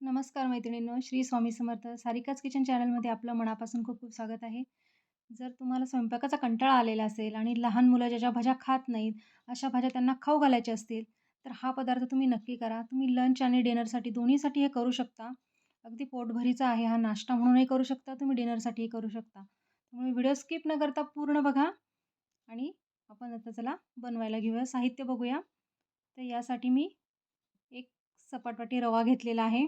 नमस्कार मैत्रिणींनो श्री स्वामी समर्थ सारिकाच किचन चॅनलमध्ये आपलं मनापासून खूप खूप स्वागत आहे. जर तुम्हाला स्वयंपाकाचा कंटाळा आलेला असेल आणि लहान मुलं ज्या भाज्या खात नाहीत अशा भाज्या त्यांना खाऊ घालायच्या असतील तर हा पदार्थ तुम्ही नक्की करा. तुम्ही लंच आणि डिनरसाठी दोन्हीसाठी हे करू शकता. अगदी पोटभरीचा आहे हा नाश्ता म्हणूनही करू शकता तुम्ही डिनरसाठीही करू शकता. त्यामुळे व्हिडिओ स्किप न करता पूर्ण बघा आणि आपण आता चला बनवायला घेऊया साहित्य बघूया. तर यासाठी मी एक सपाटवाटी रवा घेतलेला आहे.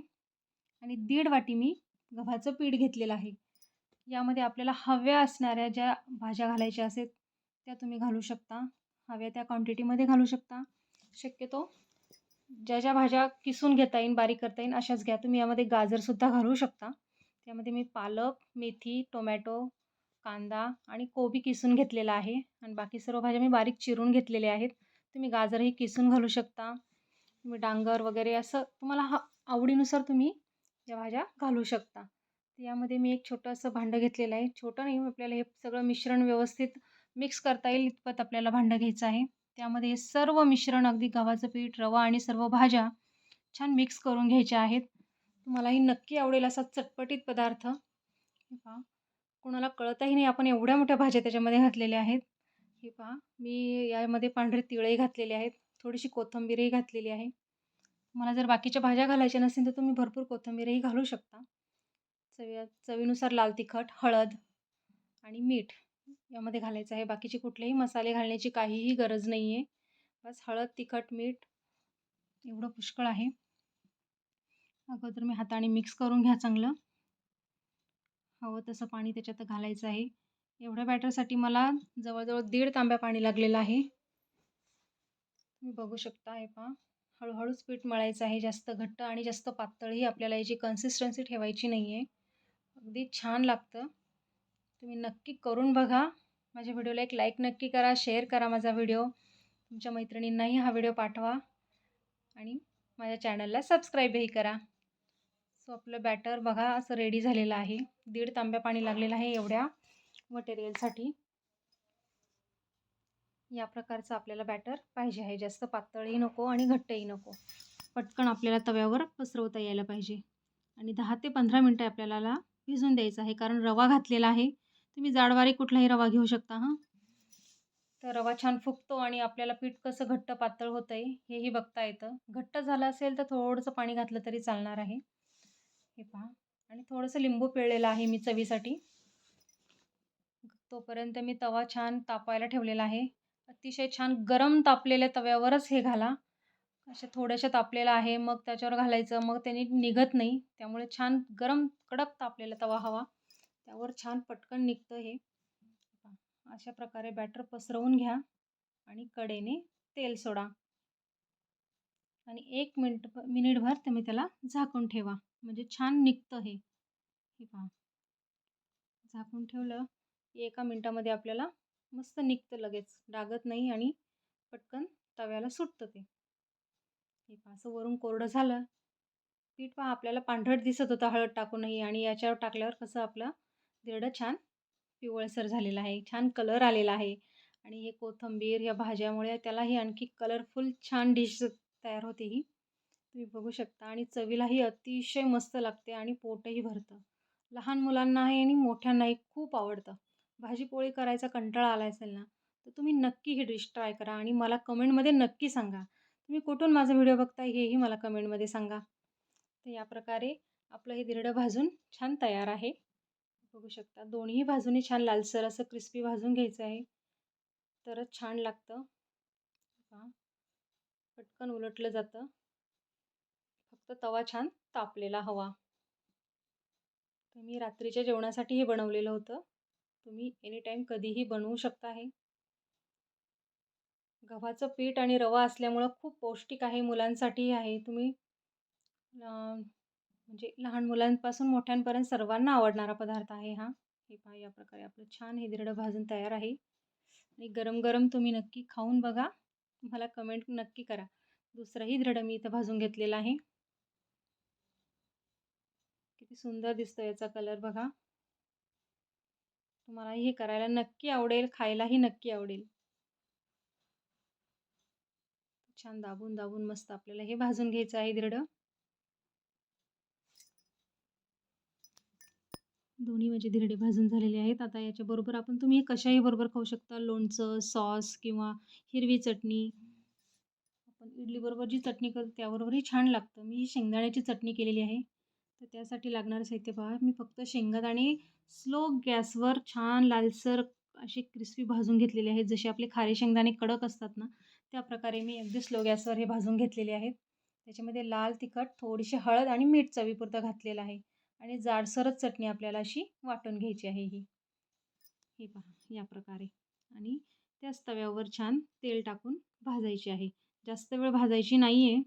आणि दीड वाटी मी गव्हाचं पीठ घेतलेलं आहे. यामध्ये आपल्याला हव्या असणाऱ्या ज्या भाज्या घालायच्या असेल त्या तुम्ही घालू शकता. हव्या त्या क्वांटिटीमध्ये घालू शकता. शक्यतो ज्या ज्या भाज्या किसून घेता येईल बारीक करता येईल अशाच घ्या. तुम्ही यामध्ये गाजरसुद्धा घालू शकता. त्यामध्ये मी पालक मेथी टोमॅटो कांदा आणि कोबी किसून घेतलेला आहे. आणि बाकी सर्व भाज्या मी बारीक चिरून घेतलेल्या आहेत. तुम्ही गाजरही किसून घालू शकता. तुम्ही डांगर वगैरे असं तुम्हाला हा आवडीनुसार तुम्ही या भाज्या घालू शकता. यामध्ये मी एक छोटंसं भांडं घेतलेलं आहे. छोटं नाही आपल्याला हे सगळं मिश्रण व्यवस्थित मिक्स करता येईल इतपत आपल्याला भांडं घ्यायचं आहे. त्यामध्ये हे सर्व मिश्रण अगदी गव्हाचं पीठ रवा आणि सर्व भाज्या छान मिक्स करून घ्यायच्या आहेत. तुम्हालाही नक्की आवडेल असा चटपटीत पदार्थ. पहा कोणाला कळतही नाही आपण एवढ्या मोठ्या भाज्या त्याच्यामध्ये घातलेल्या आहेत. हे पहा मी यामध्ये पांढरे तिळही घातलेले आहेत. थोडीशी कोथिंबीरही घातलेली आहे. मला जर बाकीच्या भाज्या घालायच्या नसेल तर तुम्ही भरपूर कोथिंबीरही घालू शकता. चवी चवीनुसार लाल तिखट हळद आणि मीठ यामध्ये घालायचं आहे. बाकीचे कुठलेही मसाले घालण्याची काहीही गरज नाही आहे बस हळद तिखट मीठ एवढं पुष्कळ आहे. अगोदर मी हाताने मिक्स करून घ्या चांगलं. हवं तसं पाणी त्याच्यात घालायचं आहे. एवढ्या बॅटरसाठी मला जवळजवळ दीड तांब्या पाणी लागलेलं आहे. तुम्ही बघू शकता हे पहा. हळूहळूच पीठ मळायचं आहे जास्त घट्ट आणि जास्त पातळही आपल्याला याची कन्सिस्टन्सी ठेवायची नाही आहे अगदी छान लागतं. तुम्ही नक्की करून बघा. माझ्या व्हिडिओला एक लाईक नक्की करा शेअर करा माझा व्हिडिओ. तुमच्या मैत्रिणींनाही हा व्हिडिओ पाठवा. आणि माझ्या चॅनलला सबस्क्राईबही करा. सो आपलं बॅटर बघा असं रेडी झालेलं आहे. दीड तांब्या पाणी लागलेलं आहे एवढ्या मटेरियलसाठी या प्रकारचं आपल्याला बॅटर पाहिजे आहे. जास्त पातळही नको आणि घट्टही नको. पटकन आपल्याला तव्यावर पसरवता यायला पाहिजे. आणि दहा ते पंधरा मिनटं आपल्याला भिजून द्यायचं आहे. कारण रवा घातलेला आहे. तुम्ही जाडवारी कुठलाही रवा घेऊ शकता हां? तर रवा छान फुगतो आणि आपल्याला पीठ कसं घट्ट पातळ होतं आहे हेही बघता येतं. घट्ट झालं असेल तर थोडंसं पाणी घातलं तरी चालणार आहे. हे पहा. आणि थोडंसं लिंबू पिळलेलं आहे मी चवीसाठी. तोपर्यंत मी तवा छान तापायला ठेवलेला आहे. अतिशय छान गरम तापलेल्या तव्यावरच हे घाला. अशा थोड्याशा तापलेला आहे मग त्याच्यावर घालायचं मग त्याने निघत नाही. त्यामुळे छान गरम कडक तापलेला तवा हवा. त्यावर छान पटकन निघतं हे. अशा प्रकारे बॅटर पसरवून घ्या आणि कडेने तेल सोडा. आणि एक मिनिट मिनिटभर तुम्ही त्याला झाकून ठेवा. म्हणजे छान निघतं हे. हे पहा. झाकून ठेवलं. एका मिनटामध्ये आपल्याला मस्त निघतं लगेच. डागत नाही आणि पटकन तव्याला सुटतं ते. हे असं वरून कोरडं झालं. पीठ पहा आपल्याला पांढरट दिसत होतं हळद टाकूनही आणि याच्यावर टाकल्यावर कसं आपलं दिरडं छान पिवळसर झालेला आहे छान कलर आलेला आहे. आणि हे कोथंबीर या भाज्यामुळे त्यालाही आणखी कलरफुल छान डिश तयार होते ही. तुम्ही बघू शकता आणि चवीलाही अतिशय मस्त लागते आणि पोटही भरतं. लहान मुलांनाही आणि मोठ्यांनाही खूप आवडतं. भाजीपोळी करायचा कंटाळा आला असेल ना तर तुम्ही नक्की ही डिश ट्राय करा आणि मला कमेंटमध्ये नक्की सांगा. तुम्ही कुठून माझा व्हिडिओ बघताय हेही मला कमेंटमध्ये सांगा. तर या प्रकारे आपलं हे दिरडं भाजून छान तयार आहे. बघू शकता दोन्ही भाजूनही छान लालसर असं क्रिस्पी भाजून घ्यायचं आहे. तरच छान लागतं. पटकन उलटलं जातं. फक्त तवा छान तापलेला हवा. तर मी रात्रीच्या जेवणासाठी हे बनवलेलं होतं. तुम्ही एनीटाईम कधीही बनवू शकता हे. गव्हाचं पीठ आणि रवा असल्यामुळं खूप पौष्टिक आहे मुलांसाठीही आहे. तुम्ही म्हणजे लहान मुलांपासून मोठ्यांपर्यंत सर्वांना आवडणारा पदार्थ आहे हा. हे पहा या प्रकारे आपलं छान हे दिरडं भाजून तयार आहे. आणि गरम गरम तुम्ही नक्की खाऊन बघा. मला कमेंट नक्की करा. दुसरंही दिरडं मी इथं भाजून घेतलेलं आहे. किती सुंदर दिसतो याचा कलर बघा. तुम्हाला हे करायला नक्की आवडेल खायलाही नक्की आवडेल. छान दाबून दाबून मस्त आपल्याला हे भाजून घ्यायचं आहे धिरड दोन्ही म्हणजे धिरडे भाजून झालेले आहेत. आता याच्याबरोबर आपण तुम्ही हे कशाही बरोबर खाऊ शकता. लोणचं सॉस किंवा हिरवी चटणी. आपण इडलीबरोबर जी चटणी करतो त्याबरोबरही छान लागतं. मी शेंगदाण्याची चटणी केलेली आहे. तर त्यासाठी लागणारं साहित्य पहा. मी फक्त शेंगदाणे स्लो गॅसवर छान लालसर असे क्रिस्पी भाजून घेतलेले आहेत. जसे आपले खारे शेंगदाणे कडक असतात ना त्या प्रकारे मी अगदी स्लो गॅसवर हे भाजून घेतलेले आहेत. त्याच्यामध्ये लाल तिखट थोडीशी हळद आणि मीठ चवीपुरतं घातलेलं आहे. आणि जाडसरच चटणी आपल्याला अशी वाटून घ्यायची आहे ही. हे पहा या प्रकारे. आणि त्याच तव्यावर छान तेल टाकून भाजायची आहे. जास्त वेळ भाजायची नाही आहे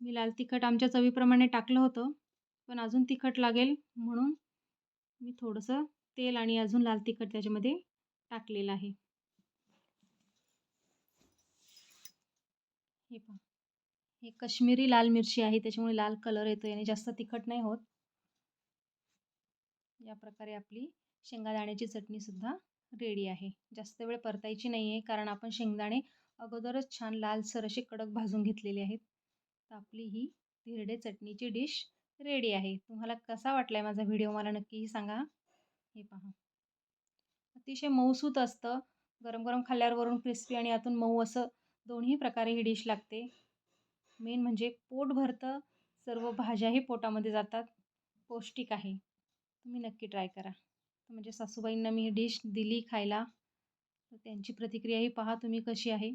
मी लाल तिखट आमच्या चवीप्रमाणे टाकलं होतं पण अजून तिखट लागेल म्हणून मी थोडंसं तेल आणि अजून लाल तिखट त्याच्यामध्ये टाकलेलं आहे. हे पहा. हे कश्मीरी लाल मिरची आहे त्याच्यामुळे लाल कलर येतो याने जास्त तिखट नाही होत. या प्रकारे आपली शेंगादाण्याची चटणीसुद्धा रेडी आहे. जास्त वेळ परतायची नाही आहे कारण आपण शेंगदाणे अगोदरच छान लालसर असे कडक भाजून घेतलेले आहेत. तर आपली ही धिरडे चटणीची डिश रेडी आहे. तुम्हाला कसा वाटला आहे माझा व्हिडिओ मला नक्कीही सांगा. हे पहा. अतिशय मऊसूत असतं. गरम गरम खाल्ल्यावर वरून क्रिस्पी आणि आतून मऊ असं दोन्ही प्रकारे ही डिश लागते. मेन म्हणजे पोट भरतं सर्व भाज्याही पोटामध्ये जातात. पौष्टिक आहे. तुम्ही नक्की ट्राय करा. म्हणजे सासूबाईंना मी ही डिश दिली खायला. तर त्यांची प्रतिक्रियाही पहा तुम्ही कशी आहे.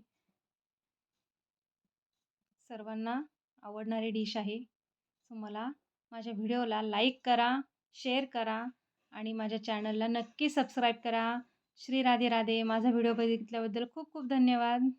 सर्वांना आवडणारी डिश आहे. सो मला माझ्या व्हिडिओला लाईक करा शेअर करा आणि माझ्या चॅनलला नक्की सबस्क्राईब करा. श्री राधे राधे माझा व्हिडिओ बघितल्याबद्दल खूप खूप धन्यवाद.